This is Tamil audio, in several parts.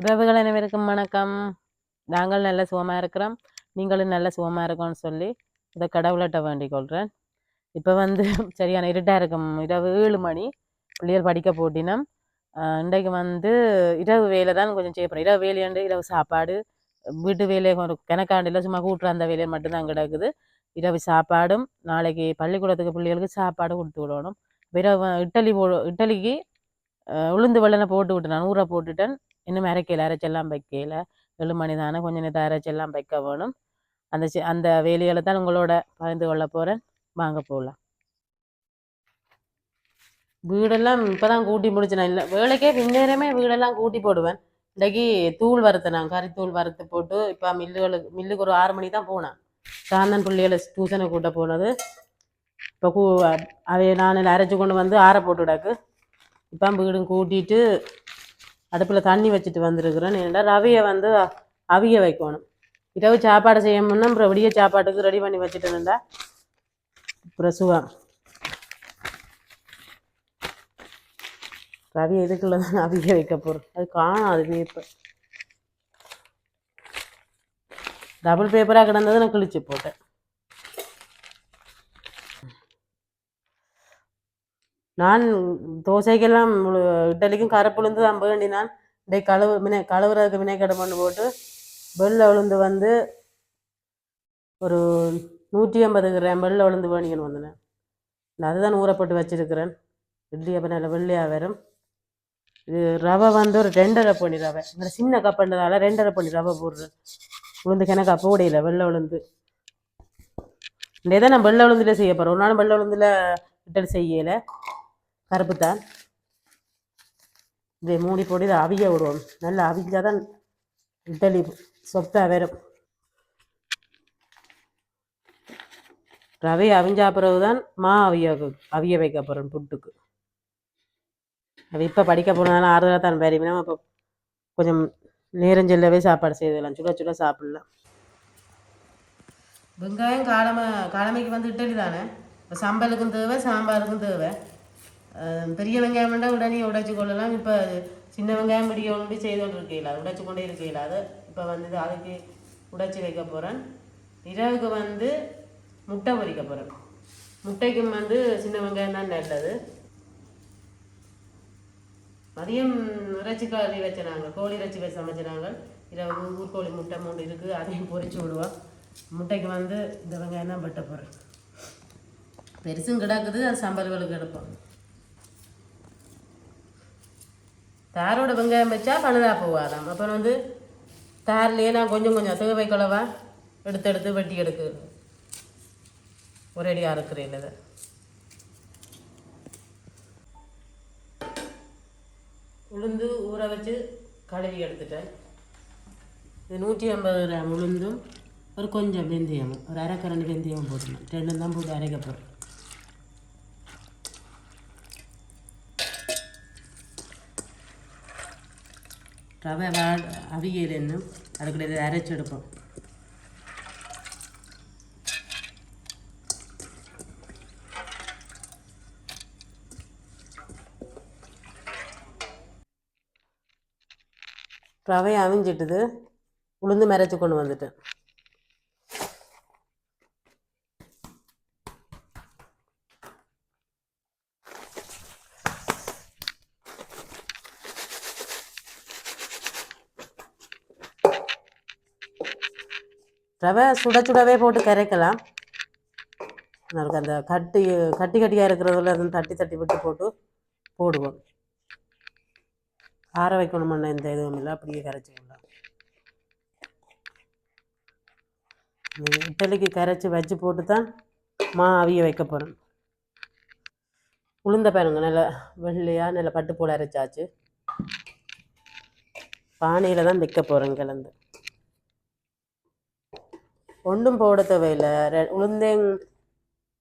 உறவுகள் அனைவருக்கும் வணக்கம். நாங்கள் நல்ல சுகமாக இருக்கிறோம். நீங்களும் நல்ல சுகமாக இருக்கோம்னு சொல்லி இதை கடவுள்கிட்ட வேண்டிக் கொள்கிறேன் இப்போ வந்து சரியான இருட்டாக இருக்கும். இரவு ஏழு மணி. பிள்ளைகள் படிக்க போட்டினோம். இன்றைக்கு வந்து இரவு வேலை தான் கொஞ்சம் செய்யப்படும் இரவு வேலையாண்டு இரவு சாப்பாடு. வீட்டு வேலையை ஒரு இல்லை சும்மா கூட்டுற அந்த வேலையை மட்டும்தான் கிடக்குது. இரவு சாப்பாடும் நாளைக்கு பள்ளிக்கூடத்துக்கு பிள்ளைகளுக்கு சாப்பாடு கொடுத்து விடணும். இரவு இட்டலி போ இட்டலிக்கு உளுந்து வெள்ளனை போட்டு விட்டேன். நான் ஊற போட்டுட்டேன். இன்னும் அரைக்கல அரைச்செல்லாம் வைக்கையில் ஏழு மணி தானே கொஞ்சம் நேரத்தை அரைச்செல்லாம் வைக்க வேணும். அந்த அந்த வேலைகளை தான் உங்களோட பகிர்ந்து கொள்ள போகிறேன் வாங்க போகலாம் வீடெல்லாம் இப்பதான் கூட்டி முடிச்சேன் இல்லை வேலைக்கே பின்னேரமே வீடெல்லாம் கூட்டி போடுவேன். இன்றைக்கு தூள் வறுத்து நான் கறித்தூள் வறுத்து போட்டு இப்போ மில்லுகளுக்கு மில்லுக்கு ஒரு ஆறு மணிக்கு தான் போனேன். சாந்தன் பிள்ளைகளை டியூஷனை கூட்ட போனது. இப்போ கூ அவைய நான் அரைச்சி கொண்டு வந்து ஆற போட்டு விடாக்கு இப்போ வீடும் கூட்டிட்டு அடுப்பில் தண்ணி வச்சுட்டு வந்திருக்கிறேன் ஏன்னா ரவையை வந்து அவிய வைக்கணும். இரவு சாப்பாடு செய்யணும்னா அப்புறம் விடிய சாப்பாட்டுக்கு ரெடி பண்ணி வச்சுட்டு அப்புறம் சுகம் ரவி இதுக்குள்ள தான் அவிய வைக்க போகிறோம் அது காணும் அது இப்போ. டபுள் பேப்பராக கிடந்தது நான் கிழிச்சு போட்டேன். நான் தோசைக்கெல்லாம் முழு- இட்லிக்கும் கருப்புளுந்து தான் வேண்டினான். இதை கழுவு வினை கழுவுறதுக்கு வினைக்கடை பண்ணி போட்டு வெள்ளை உளுந்து வந்து ஒரு நூற்றி ஐம்பது கிராம் வெள்ளை உளுந்து வேணிக்கணும் வந்தேன். நான் அதுதான் ஊறப்பட்டு வச்சிருக்கிறேன். இட்லி அப்போ நல்ல வெள்ளையாக வரும் இது ரவை வந்து ஒரு ரெண்டரை பொண்ணி ரவை. இந்த சின்ன கப்புன்றதால ரெண்டரை பண்ணி ரவை போடுறேன். உளுந்து கிணக்கா போடையில வெள்ளை உளுந்து. இந்த நான் வெள்ளை உளுந்துல செய்ய போகிறேன் ஒரு நாள் வெள்ளை உளுந்துல இட்டல் செய்யலை. கருப்பு தான் இதை மூடி போட்டு இதை அவிய விடுவோம். நல்லா அவிஞ்சால் தான் இட்லி சொத்தாக வரும். ரவை அவிஞ்சா பிறகு தான் மா அவிய அவிய வைக்க போகிறோம் புட்டுக்கு. அது இப்போ படிக்க போனதால ஆறுதலாக தான் வேறு நம்ம இப்போ கொஞ்சம் நேரம் செல்லவே சாப்பாடு செய்திடலாம் சுட சுட சாப்பிடலாம். வெங்காயம் காலமை காலமைக்கு வந்து இட்டலி தானே? இப்போ சம்பலுக்கும் தேவை சாம்பாருக்கும் தேவை. பெரிய வெங்காயம் வேண்டாம் உடனே உடைச்சு கொள்ளலாம். இப்போ சின்ன வெங்காயம் பிடிக்க ஒன்று செய்து கொண்டு இருக்கையில அது உடைச்சு கொண்டே இருக்கையில அது இப்போ வந்து இது அதுக்கு உடைச்சி வைக்க போகிறேன் இரவுக்கு வந்து முட்டை பொறிக்க போகிறேன் முட்டைக்கும் வந்து சின்ன வெங்காயம் தான் நல்லது. மதியம் இறைச்சி கறி வச்சுனாங்க கோழி இறைச்சி வச்சு சமைச்சினாங்க இரவு ஊர்கோழி முட்டை மூணு இருக்குது அதையும் பொறிச்சு விடுவோம் முட்டைக்கு வந்து இந்த வெங்காயம் தான் வெட்ட போகிறேன் பெருசும் கிடக்குது அது சம்பல்களுக்கு எடுப்போம். தாரோட வெங்காயம் வச்சா பழுதா போகாதாம். அப்புறம் வந்து தார்லேயே நான் கொஞ்சம் கொஞ்சம் தேவை குழவா எடுத்து எடுத்து வெட்டி எடுக்கு. ஒரேடியாக இருக்கிறேன் இதை. உளுந்து ஊற வச்சு கழுவி எடுத்துட்டேன். இது நூற்றி ஐம்பது கிராம் உளுந்தும் ஒரு கொஞ்சம் வெந்தயமும் ஒரு அரைக்கரண்டு வெந்தயம் போடணும் ரெண்டும் தான் போட்டு அரைக்க போகிறேன் ரவை வா அவியல் என்னும் அதுக்குள்ள இதை அரைச்சி எடுப்போம். ரவை அவிஞ்சிட்டுது. உளுந்து மறைச்சி கொண்டு வந்துட்டேன். ரவை சுட சுடவே போட்டு கரைக்கலாம். எனக்கு அந்த கட்டி கட்டி கட்டியாக இருக்கிறதுல இருந்து தட்டி தட்டி விட்டு போட்டு போடுவோம். ஆற வைக்கணுமண்ணா எந்த இதுவும் இல்லை அப்படியே கரைச்சிக்கலாம் இந்த கரைச்சி வச்சு போட்டு தான் மா அவிய வைக்க போகிறேன் உளுந்த பாருங்க நல்லா வெள்ளையாக நல்லா பட்டு போல் அரைச்சாச்சு. பானையில் தான் வைக்க போகிறேன் கிளந்து ஒன்றும் போட தேவையில்லை. ரெ- உளுந்தையும்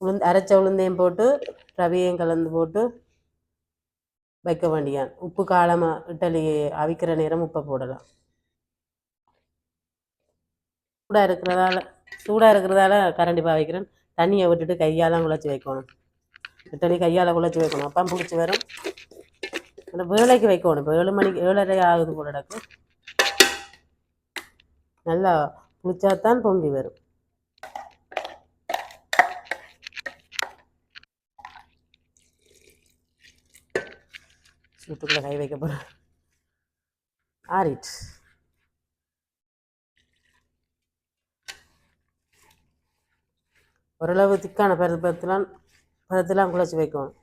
உளுந்து அரைச்ச உளுந்தையும் போட்டு ரவையும் கலந்து போட்டு வைக்க வேண்டியான் உப்பு காலமாக இட்டலி அவிக்கிற நேரம் உப்பை போடலாம். சூடாக இருக்கிறதால சூடாக இருக்கிறதால கரண்டிப்பாக வைக்கிறேன் தண்ணியை விட்டுட்டு கையால் குழச்சி வைக்கணும். இட்டலி கையால் குழச்சி வைக்கணும். அப்போ பிடிச்சி வரும். அந்த வேலைக்கு வைக்கணும். இப்போ ஏழு மணிக்கு ஏழரை ஆகுது போல நல்லா புளிச்சாதான் பொங்கி வரும். சூட்டுக்குள்ள கை வைக்க போகிறேன் ஆரிட் ஓரளவு திக்கான பருத்து பருத்துலாம் பருத்துலாம் குழச்சி வைக்கணும்.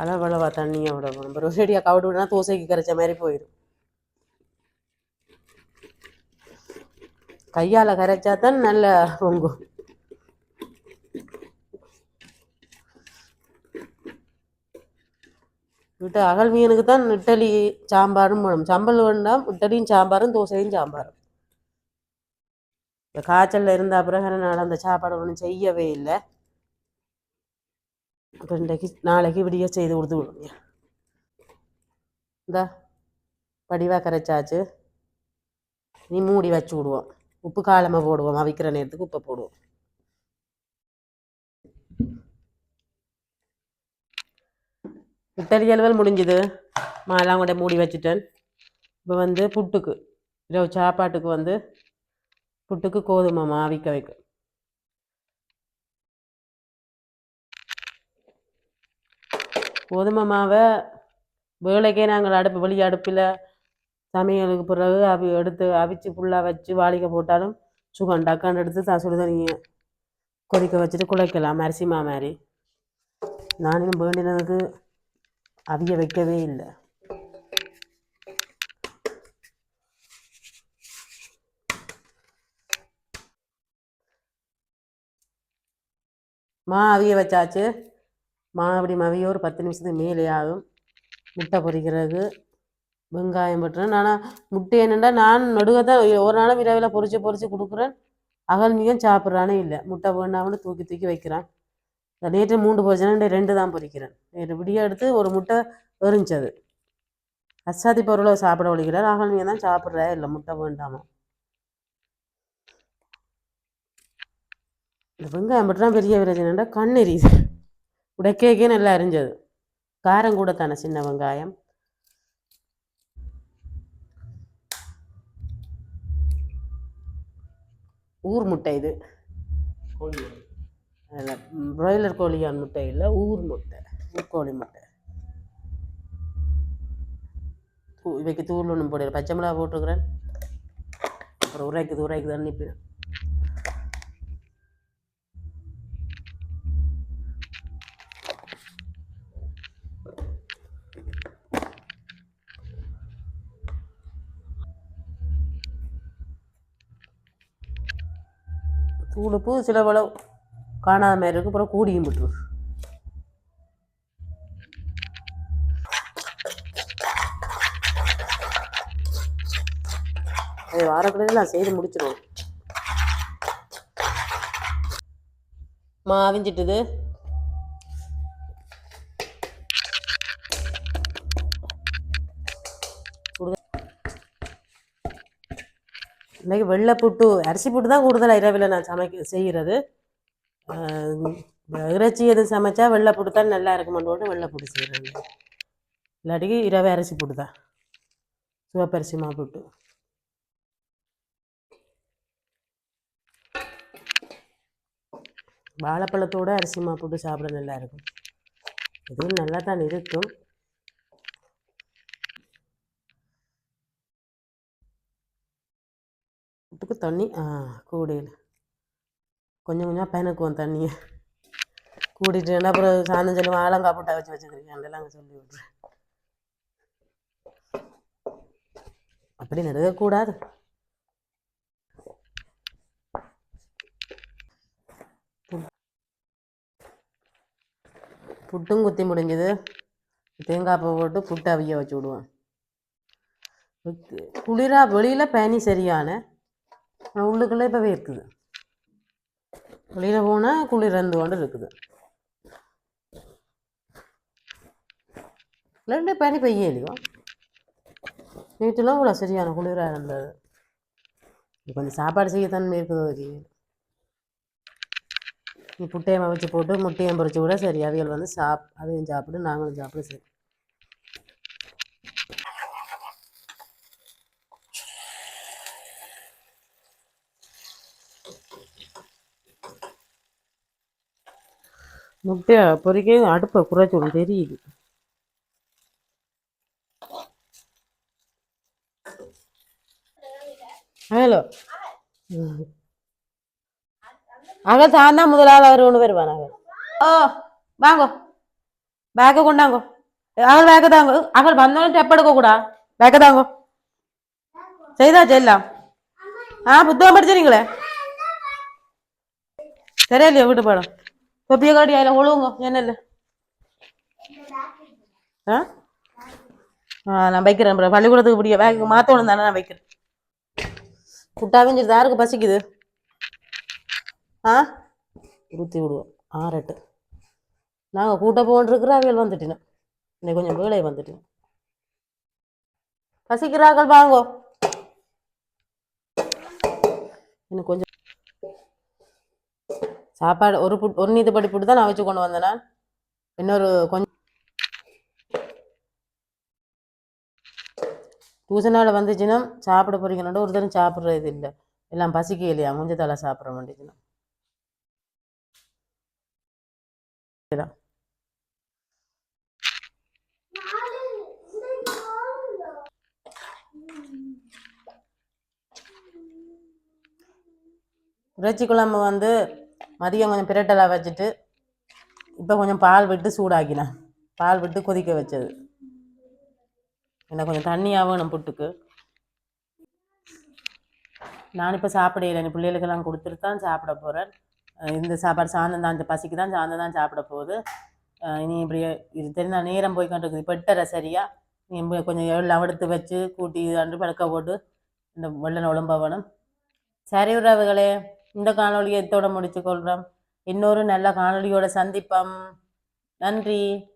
அளவளவா தண்ணியை விட நம்ம ஒரு கவுடு விடனா தோசைக்கு கரைச்ச மாதிரி போயிடும். கையால் கரைச்சா தான் நல்ல பொங்கும். விட்டு அகல் மீனுக்கு தான் இட்டலி சாம்பாரும் வேணும் சம்பல் வேண்டாம் இட்டலியும் சாம்பாரும் தோசையும் சாம்பாரும். இந்த காய்ச்சலில் இருந்த பிறகு நான் அந்த சாப்பாடு ஒன்றும் செய்யவே இல்லை. அப்புறம் இன்றைக்கு நாளைக்கு விடிய செய்து கொடுத்து விடுங்க. இந்த படிவாக கரைச்சாச்சு. நீ மூடி வச்சு விடுவோம். உப்பு காலமாக போடுவோம். அவிக்கிற நேரத்துக்கு உப்பை போடுவோம். இட்டலி அலுவல் முடிஞ்சுது. மாலாம் கூட மூடி வச்சுட்டேன். இப்போ வந்து புட்டுக்கு இரவு சாப்பாட்டுக்கு வந்து புட்டுக்கு கோதுமை மாவிக்க வைக்கும். கோதுமை மாவை வேலைக்கே நாங்கள் அடுப்பு வெளி அடுப்பில் சமையலுக்கு பிறகு அவி எடுத்து அவிச்சு ஃபுல்லாக வச்சு வாளிக்க போட்டாலும் சுகம் டக்கான்னு எடுத்து தான் சுடுதண்ணியை கொதிக்க வச்சுட்டு குழைக்கலாம். அரிசி மா மாதிரி நானும் வேண்டினதுக்கு அவிய வைக்கவே இல்லை. மா அவிய வச்சாச்சு? மாபடி அப்படி மவிய ஒரு பத்து நிமிஷத்துக்கு மேலே ஆகும். முட்டை பொரிக்கிறதுக்கு வெங்காயம் போட்டுறேன் ஆனால் முட்டை என்னென்னா நான் நடுக தான் ஒரு நாளும் விரைவில் பொறிச்சு பொறிச்சு கொடுக்குறேன். அகல் மிகவும் சாப்பிட்றானே இல்லை. முட்டை வேண்டாம்னு தூக்கி தூக்கி வைக்கிறான். நேற்று மூன்று பொரிச்சேன். ரெண்டு தான் பொறிக்கிறேன் நேற்று விடிய எடுத்து ஒரு முட்டை எரிஞ்சது. அசாதி பொருளை சாப்பிட ஒழிக்கிறார் அகல் மிகம் தான் சாப்பிட்றேன் இல்லை முட்டை வேண்டாமா? இந்த வெங்காயம் மட்டும் பெரிய பிரச்சனைடா. கண் உடைக்கேக்கே நல்லா எரிஞ்சது காரம் கூட தானே சின்ன வெங்காயம். ஊர் முட்டை இது. அதில் பிராய்லர் கோழியான் முட்டை இல்லை ஊர் முட்டை ஊர்கோழி முட்டை. தூ இவைக்கு தூள் ஒன்றும் போடல. பச்சை மிளகா போட்டுருக்குறேன். அப்புறம் உரைக்குது உரைக்குது அனுப்பிடுறேன் தூளுப்பு சில வளவு காணாத மாதிரி இருக்கும் அப்புறம் கூடியும் விட்டுரு அது நான் செய்து முடிச்சிடுவோம் மா இன்றைக்கி வெள்ளை புட்டு அரிசி புட்டு தான் கூடுதலாக இரவில் நான் சமைக்க செய்கிறது. இறைச்சி எது சமைச்சா வெள்ளை புட்டு தான் நல்லா இருக்குமென்னு போட்டு வெள்ளை புட்டு செய்கிறேன் இல்லாட்டிக்கு இரவு அரிசி புட்டு தான். சிவப்பரிசி மா புட்டு. வாழைப்பழத்தோட அரிசி மா புட்டு சாப்பிட நல்லா இருக்கும். இதுவும் நல்லா தான் இருக்கும். புட்டுக்கு தண்ணி ஆ கூடையில் கொஞ்சம் கொஞ்சம் பயனுக்குவோம் தண்ணியை. கூட்டிட்டு அப்புறம் சாயந்தரம் சொல்லி ஆலங்காய் போட்டா வச்சு வச்சுக்கிறீங்க அங்கே சொல்லி விட்றேன் அப்படி நடுக்கக்கூடாது புட்டும் குத்தி முடிஞ்சது. தேங்காய் பூ போட்டு புட்டு அவிய வச்சு விடுவேன் குளிரா வெளியில் பனி சரியான உள்ளுக்குள்ளே இப்போ இருக்குது. வெளியில் போனால் குளிர் இறந்து கொண்டு இருக்குது. ரெண்டு பனி பெய்யலையோ? நேற்றுலாம் இவ்வளோ சரியான குளிராக இருந்தது. இப்போ கொஞ்சம் சாப்பாடு செய்ய தன்மை இருக்குது ஒரு நீ புட்டையமாக வச்சு போட்டு முட்டையம் பொரிச்சு கூட சரி அவியல் வந்து சாப் அதையும் சாப்பிட்டு நாங்களும் சாப்பிட சரி. முட்டையை பொறிக்க அடுப்பை குறைச்சி ஒன்று தெரியுது ஹலோ அக தான் தான் முதலாவது அவர் ஒன்று வருவான் அகல் ஓ வாங்கோ பேக்கை கொண்டாங்கோ அகல் பேக்கை தாங்கோ அகல் வந்தோடனே டெப் எடுக்க கூடா பேக்கை தாங்கோ செய்தாச்சு எல்லாம் ஆ புத்தகம் பெப்பிய சரியில்லையோ ஆயில பாடம் ஒழுவுங்க ஆ? ஆ நான் வைக்கிறேன் ப்ரோ பள்ளிக்கூடத்துக்கு பிடிக்க வேக மாற்றணும் தானே நான் வைக்கிறேன். புட்டாவும் சரி யாருக்கு பசிக்குது? ஆ? ஊற்றி விடுவோம் ஆறட்டு. நாங்கள் கூட்ட போன்றிருக்கிற அவியல் வந்துட்டினோம். இன்னைக்கு கொஞ்சம் வேலை வந்துட்டினோம். பசிக்கிறார்கள் வாங்கோ இன்னும் கொஞ்சம் சாப்பாடு ஒரு புட் ஒரு நீத்து படி புட்டு தான் நான் வச்சு கொண்டு வந்தேன்? நான் இன்னொரு கொஞ்சம் டியூஷனால் வந்துச்சுன்னா சாப்பிட போறீங்கன்னா தரம் சாப்பிட்றது இல்லை. எல்லாம் பசிக்க இல்லையா? முஞ்ச தலை சாப்பிட வேண்டியதுன்னா இறைச்சி குழம்பு வந்து மதியம் கொஞ்சம் பிரட்டெல்லாம் வச்சுட்டு இப்போ கொஞ்சம் பால் விட்டு சூடாக்கினேன். பால் விட்டு கொதிக்க வச்சது. எனக்கு கொஞ்சம் தண்ணியாக வேணும் புட்டுக்கு. நான் இப்போ சாப்பிடையில என் பிள்ளைகளுக்கெல்லாம் கொடுத்துட்டு தான் சாப்பிட போகிறேன் இந்த சாப்பாடு சாயந்தரம் தான் இந்த பசிக்கு தான் சாயந்தரம் தான் சாப்பிட போகுது. இனி இப்படியே இது தெரிஞ்ச நேரம் போய் கொண்டிருக்குது. பெட்டரை சரியாக நீ கொஞ்சம் எவ்வளோ எடுத்து வச்சு கூட்டி அன்று பழக்க போட்டு இந்த வெள்ளனை உடம்ப வேணும். சரி உறவுகளே. இந்த காணொலியை இத்தோட முடித்துக்கொள்கிறோம் கொள்கிறோம். இன்னொரு நல்ல காணொளியோட சந்திப்போம். நன்றி.